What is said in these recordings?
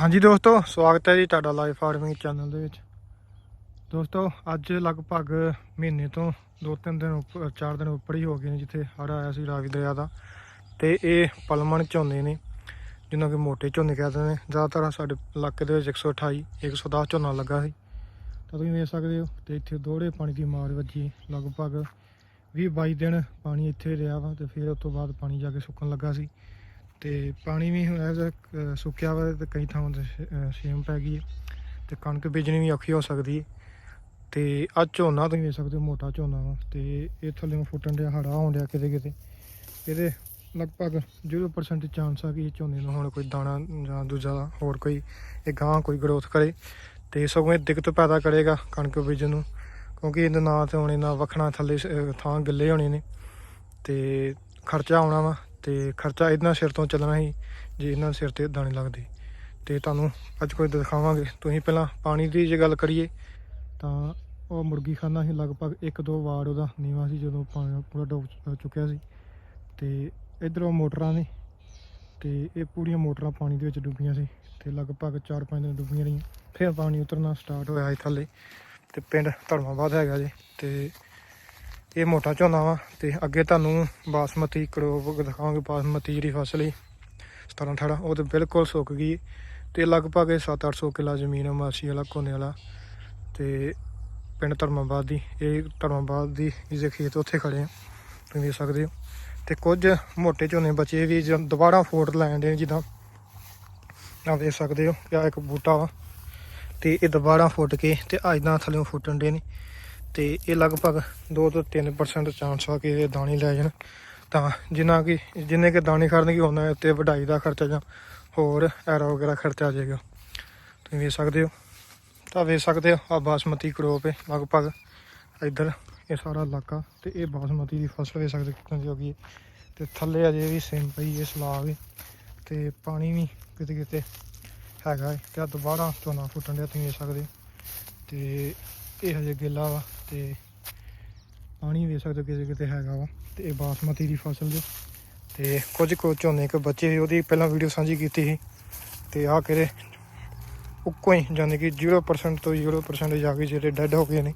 ਹਾਂਜੀ ਦੋਸਤੋ, ਸਵਾਗਤ ਹੈ ਜੀ ਤੁਹਾਡਾ ਲਾਈਫ ਫਾਰਮਿੰਗ ਚੈਨਲ ਦੇ ਵਿੱਚ। ਦੋਸਤੋ, ਅੱਜ ਲਗਭਗ ਮਹੀਨੇ ਤੋਂ ਦੋ ਤਿੰਨ ਦਿਨ ਉੱਪਰ ਚਾਰ ਦਿਨ ਉੱਪਰ ਹੀ ਹੋ ਗਏ ਨੇ ਜਿੱਥੇ ਹੜ੍ਹ ਆਇਆ ਸੀ ਰਾਵੀ ਦਰਿਆ ਦਾ। ਤੇ ਇਹ ਪਲਮਣ ਝੋਨੇ ਨੇ, ਜਿਹਨਾਂ ਕਿ ਮੋਟੇ ਝੋਨੇ ਕਹਿੰਦੇ ਨੇ। ਜ਼ਿਆਦਾਤਰ ਸਾਡੇ ਇਲਾਕੇ ਦੇ ਵਿੱਚ 128 110 ਝੋਨਾ ਲੱਗਾ ਸੀ। ਤਾਂ ਤੁਸੀਂ ਵੇਖ ਸਕਦੇ ਹੋ, ਤੇ ਇੱਥੇ ਦੋੜੇ ਪਾਣੀ ਦੀ ਮਾਰ ਵੱਜੀ, ਲਗਭਗ 20 22 ਦਿਨ ਪਾਣੀ ਇੱਥੇ ਰਿਹਾ ਵਾ ਤੇ ਫਿਰ ਉਸ ਤੋਂ ਬਾਅਦ ਪਾਣੀ ਜਾ ਕੇ ਸੁੱਕਣ ਲੱਗਾ ਸੀ। ਤੇ ਪਾਣੀ ਵੀ ਹੁਣ ਐਜ਼ ਸੁੱਕਿਆ ਵਾ ਤੇ ਕਈ ਥਾਵਾਂ ਤੇ ਸ਼- ਅਹ ਪੈ ਗਈ ਹੈ ਤੇ ਕਣਕ ਬੀਜਣੀ ਵੀ ਔਖੀ ਹੋ ਸਕਦੀ ਹੈ। ਤੇ ਅੱਜ ਝੋਨਾ ਤੁਸੀਂ ਵੇਖ ਸਕਦੇ ਹੋ, ਮੋਟਾ ਝੋਨਾ ਵਾ ਤੇ ਇਹ ਥੱਲੇੋਂ ਫੁੱਟਣ ਡਿਆ ਹੜਾ ਹੋਣ ਡਿਆ ਕਿਤੇ ਕਿਤੇ। ਇਹਦੇ ਲਗਭਗ 0% ਚਾਂਸ ਆ ਕਿ ਇਹ ਝੋਨੇ ਨੂੰ ਹੁਣ ਕੋਈ ਦਾਣਾ ਜਾਂ ਦੂਜਾ ਹੋਰ ਕੋਈ, ਇਹ ਗਾਂ ਕੋਈ ਗਰੋਥ ਕਰੇ ਤੇ ਸਗੋਂ ਇਹ ਦਿੱਕਤ ਪੈਦਾ ਕਰੇਗਾ ਕਣਕ ਬੀਜਣ ਨੂੰ, ਕਿਉਂਕਿ ਇਹਦੇ ਨਾ ਤੇ ਹੁਣ ਇਹਨਾਂ ਵੱਖਣਾ ਥੱਲੇ ਸ- ਥਾਂ ਗਿੱਲੇ ਹੋਣੇ ਨੇ ਤੇ ਖਰਚਾ ਆਉਣਾ ਵਾ ਤੇ ਖਰਚਾ ਇਹਨਾਂ ਸਿਰ ਤੋਂ ਚੱਲਣਾ ਹੀ ਜੇ ਇਹਨਾਂ ਸਿਰ ਤੇ ਦਾਣੇ ਲੱਗਦੇ। ਤੇ ਤੁਹਾਨੂੰ ਅੱਜ ਕੋਈ ਦਿਖਾਵਾਂਗੇ। ਤੁਸੀਂ ਪਹਿਲਾਂ ਪਾਣੀ ਦੀ ਜੇ ਗੱਲ ਕਰੀਏ, ਤਾਂ ਉਹ ਮੁਰਗੀ ਖਾਨਾ ਸੀ ਲਗਭਗ ਇੱਕ ਦੋ ਵਾਰ ਉਹਦਾ ਨੀਵਾ ਸੀ ਜਦੋਂ ਪਾਣੀ ਪੂਰਾ ਡੁੱਬ ਚੁੱਕਿਆ ਸੀ। ਤੇ ਇਧਰੋਂ ਮੋਟਰਾਂ ਨੇ, ਤੇ ਇਹ ਪੂਰੀਆਂ ਮੋਟਰਾਂ ਪਾਣੀ ਦੇ ਵਿੱਚ ਡੁੱਬੀਆਂ ਸੀ ਤੇ ਲਗਭਗ 4-5 ਦਿਨ ਡੁੱਬੀਆਂ ਰਹੀਆਂ। ਫਿਰ ਪਾਣੀ ਉਤਰਨਾ ਸਟਾਰਟ ਹੋਇਆ ਸੀ ਥੱਲੇ। ਤੇ ਪਿੰਡ ਧਰਮਾਬਾਦ ਹੈਗਾ ਜੀ, ਤੇ ਇਹ ਮੋਟਾ ਝੋਨਾ ਵਾ ਤੇ ਅੱਗੇ ਤੁਹਾਨੂੰ ਬਾਸਮਤੀ ਕਰੋਪ ਦਿਖਾਵਾਂਗੇ, ਬਾਸਮਤੀ ਜਿਹੜੀ ਫਸਲ ਹੈ 17 18 ਉਹ ਤੇ ਬਿਲਕੁਲ ਸੁੱਕ ਗਈ ਤੇ ਲਗਭਗ ਇਹ 7-800 ਕਿੱਲਾ ਜ਼ਮੀਨ ਆ ਮਾਸੀ ਵਾਲਾ, ਕੋਨੇ ਵਾਲਾ ਤੇ ਪਿੰਡ ਧਰਮਾਬਾਦ ਦੀ, ਇਹ ਧਰਮਾਬਾਦ ਦੀ ਜਿਹਦੇ ਖੇਤ ਉੱਥੇ ਖੜੇ ਆ, ਤੁਸੀਂ ਦੇਖ ਸਕਦੇ ਹੋ ਤੇ ਕੁਝ ਮੋਟੇ ਝੋਨੇ ਬਚੇ ਵੀ ਜਦੋਂ ਦੁਬਾਰਾ ਫੋਟ ਲੈਣ ਦੇ ਜਿੱਦਾਂ ਆਹ ਦੇਖ ਸਕਦੇ ਹੋ ਕਿ ਆਹ ਇੱਕ ਬੂਟਾ ਵਾ ਤੇ ਇਹ ਦੁਬਾਰਾ ਫੁੱਟ ਕੇ ਤੇ ਅੱਜ ਥੱਲੇੋਂ ਫੁੱਟਣ ਦੇ ਨੇ। ਤੇ ਇਹ ਲਗਭਗ 2 ਤੋਂ 3% ਚਾਂਸ ਆ ਕਿ ਇਹ ਦਾਣੇ ਲੈ ਜਾਣ। ਤਾਂ ਜਿੰਨਾ ਕਿ, ਜਿੰਨੇ ਕਿ ਦਾਣੇ ਖੜਨਗੇ, ਉਹਨਾਂ ਉੱਤੇ ਵਢਾਈ ਦਾ ਖਰਚਾ ਜਾਂ ਹੋਰ ਐਰਾ ਵਗੈਰਾ ਖਰਚਾ ਆ ਜਾਏਗਾ। ਤੁਸੀਂ ਵੇਖ ਸਕਦੇ ਹੋ। ਤਾਂ ਵੇਖ ਸਕਦੇ ਹੋ ਆ ਬਾਸਮਤੀ ਕਰੋਪ ਹੈ। ਲਗਭਗ ਇੱਧਰ ਇਹ ਸਾਰਾ ਇਲਾਕਾ ਤੇ ਇਹ ਬਾਸਮਤੀ ਦੀ ਫਸਲ ਵੇਖ ਸਕਦੇ ਕਿੰਨੀ ਦੀ ਹੋ ਗਈ ਹੈ। ਤੇ ਥੱਲੇ ਅਜੇ ਵੀ ਸੇਮ ਪਈ ਹੈ ਸਲਾਬ ਹੈ। ਤੇ ਪਾਣੀ ਵੀ ਕਿਤੇ ਕਿਤੇ ਹੈਗਾ ਹੈ। ਤੇ ਆਹ ਦੁਬਾਰਾ ਝੋਨਾ ਫੁੱਟਣ ਡਿਆ, ਤੁਸੀਂ ਵੇਖ ਸਕਦੇ ਹੋ। ਤੇ ਇਹ ਹਜੇ ਗਿੱਲਾ ਵਾ ਤੇ ਪਾਣੀ ਵੇਖ ਸਕਦੇ ਹੋ ਕਿਤੇ ਕਿਤੇ ਹੈਗਾ ਵਾ ਤੇ ਇਹ ਬਾਸਮਤੀ ਦੀ ਫਸਲ ਦੇ ਤੇ ਕੁਝ ਕੁ ਝੋਨੇ ਕੁ ਬੱਚੇ ਸੀ, ਉਹਦੀ ਪਹਿਲਾਂ ਵੀਡੀਓ ਸਾਂਝੀ ਕੀਤੀ ਸੀ ਤੇ ਆ ਕਿਹੜੇ ਉੱਕੋ ਹੀ ਯਾਨੀ ਕਿ 0% ਤੋਂ 0% ਜਾ ਕੇ ਜਿਹੜੇ ਡੈੱਡ ਹੋ ਗਏ ਨੇ।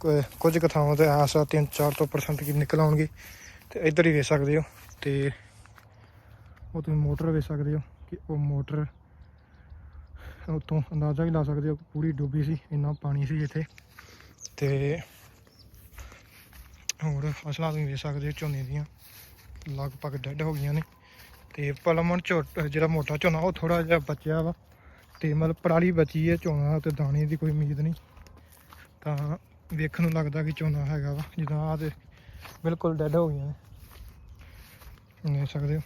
ਕੁ- ਕੁਝ ਕੁ ਥਾਵਾਂ ਤੇ ਆਸਾ 3-4 ਤੋਂ ਪਰਸੈਂਟ ਕੀ ਨਿਕਲ ਆਉਣਗੇ ਤੇ ਇੱਧਰ ਹੀ ਵੇਖ ਸਕਦੇ ਹੋ ਤੇ ਉਹ ਤੁਸੀਂ ਮੋਟਰ ਵੇਖ ਸਕਦੇ ਹੋ ਕਿ ਉਹ ਮੋਟਰ ਉਤੋਂ ਅੰਦਾਜ਼ਾ ਵੀ ਲਾ ਸਕਦੇ ਹੋ ਕਿ ਪੂਰੀ ਡੁੱਬੀ ਸੀ ਇੰਨਾ ਪਾਣੀ ਸੀ ਇੱਥੇ। ਤੇ ਹੋਰ ਫਸਲਾਂ ਤੁਸੀਂ ਵੇਖ ਸਕਦੇ ਹੋ ਝੋਨੇ ਦੀਆਂ, ਲਗਭਗ ਡੈੱਡ ਹੋ ਗਈਆਂ ਨੇ। ਤੇ ਪਲਮਣ ਝੋਟ, ਜਿਹੜਾ ਮੋਟਾ ਝੋਨਾ, ਉਹ ਥੋੜਾ ਜਿਹਾ ਬਚਿਆ ਵਾ। ਤੇ ਮਤਲਬ ਪਰਾਲੀ ਬਚੀ ਹੈ ਝੋਨਾ ਤੇ ਦਾਣੇ ਦੀ ਕੋਈ ਉਮੀਦ ਨਹੀਂ। ਤਾਂ ਵੇਖਣ ਨੂੰ ਲੱਗਦਾ ਕਿ ਝੋਨਾ ਹੈਗਾ ਵਾ, ਜਿੱਦਾਂ ਆ ਤੇ ਬਿਲਕੁਲ ਡੈੱਡ ਹੋ ਗਈਆਂ ਨੇ। ਦੇਖ ਸਕਦੇ ਹੋ।